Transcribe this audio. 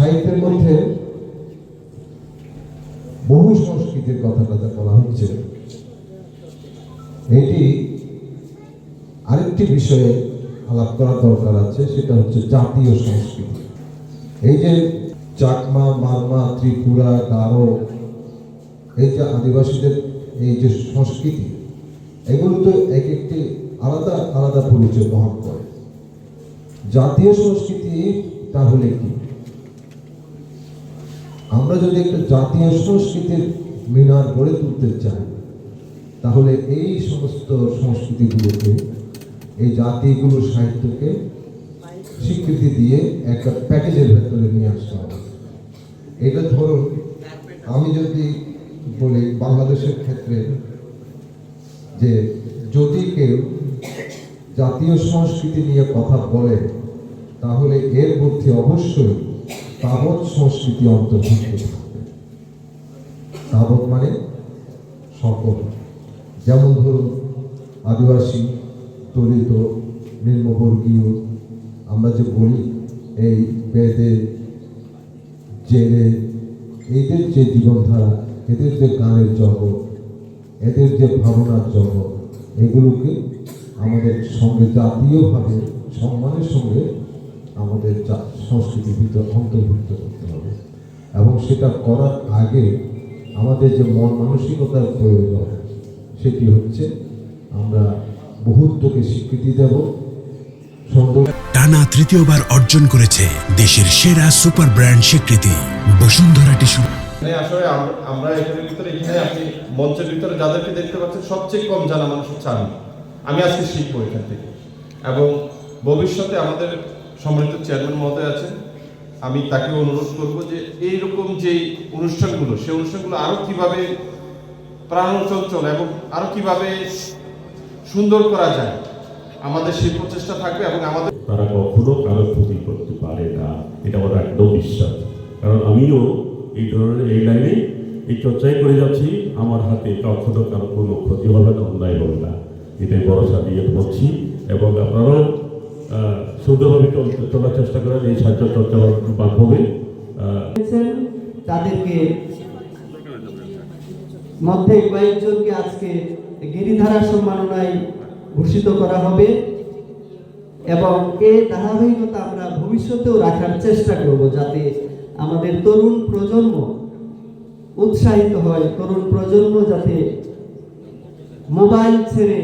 সাহিত্যের মধ্যে বহু সংস্কৃতির কথাটা বলা হচ্ছে। এটি আরেকটি বিষয়ে আলাপ করার দরকার আছে, সেটা হচ্ছে জাতীয় সংস্কৃতি। এই যে চাকমা, মারমা, ত্রিপুরা, গারো, এই যে আদিবাসীদের এই যে সংস্কৃতি, এগুলো তো এক একটি আলাদা আলাদা পরিচয় বহন করে। জাতীয় সংস্কৃতি তাহলে কি? আমরা যদি একটা জাতীয় সংস্কৃতির মিনার গড়ে তুলতে চাই, তাহলে এই সমস্ত সংস্কৃতিগুলোকে, এই জাতিগুলোর সাহিত্যকে স্বীকৃতি দিয়ে একটা প্যাকেজের ভেতরে নিয়ে আসতে হবে। এটা ধরুন, আমি যদি বলি বাংলাদেশের ক্ষেত্রে যে যদি কেউ জাতীয় সংস্কৃতি নিয়ে কথা বলে, তাহলে এর মধ্যে অবশ্যই তাবৎ সংস্কৃতি অন্তর্ভুক্ত থাকবে। তাবৎ মানে সকল। যেমন ধরুন, আদিবাসী, দলিত, নিম্নবর্গীয়, আমরা যে বলি, এই বেদে, জেলে, এদের যে জীবনধারা, এদের যে গানের জগৎ, এদের যে ভাবনার জগৎ, এগুলোকে আমাদের সঙ্গে জাতীয়ভাবে, সম্মানের সঙ্গে আমাদের সংস্কৃতির ভিতর অন্তর্ভুক্ত করতে হবে। এবং সেটা করার আগে আমাদের যে মন মানসিকতার প্রয়োজন সেটি হচ্ছে আমরা বহুত্বকে স্বীকৃতি দেব। টানা তৃতীয়বার অর্জন করেছে দেশের সেরা সুপার ব্র্যান্ড স্বীকৃতি বসুন্ধরা টিস্যু। এখানে আসলে আমরা এখানের ভিতরে এখানে আপনি মঞ্চের ভিতরে যাদেরকে দেখতে পাচ্ছেন সবচেয়ে কম জানা মানুষ হচ্ছে আমি। আমি আজকে শিখব এখান থেকে। এবং ভবিষ্যতে আমাদের সম্মানিত চেয়ারম্যান মহোদয় আছেন। আমি তাকে অনুরোধ করব যে এইরকম যে অনুষ্ঠানগুলো, সেই অনুষ্ঠানগুলো আরও কীভাবে প্রাণচঞ্চল এবং আরও কীভাবে সুন্দর করা যায়, আমাদের সেই প্রচেষ্টা থাকবে এবং আমাদের তারা কখনো কারও ক্ষতি করতে পারে না। এটা আমার একদম বিশ্বাস। কারণ আমিও এই ধরনের এই লাইনে এই চর্চাই করে যাচ্ছি, আমার হাতে কখনো কারও কোনো ক্ষতি হবে না, অন্যায় হবে না। এটাই ভরসা দিয়ে বলছি এবং আপনারাও সুন্দরভাবে চল- চলার চেষ্টা করেন এই সাহিত্য চর্চার মাধ্যমে আহ, তাদেরকে মধ্যে কয়েকজনকে আজকে গিরিধারা সম্মাননায় ভূষিত করা হবে এবং এই ধারাবাহিকতা আমরা ভবিষ্যতেও রাখার চেষ্টা করব যাতে আমাদের তরুণ প্রজন্ম উৎসাহিত হয় তরুণ প্রজন্ম যাতে মোবাইল ছেড়ে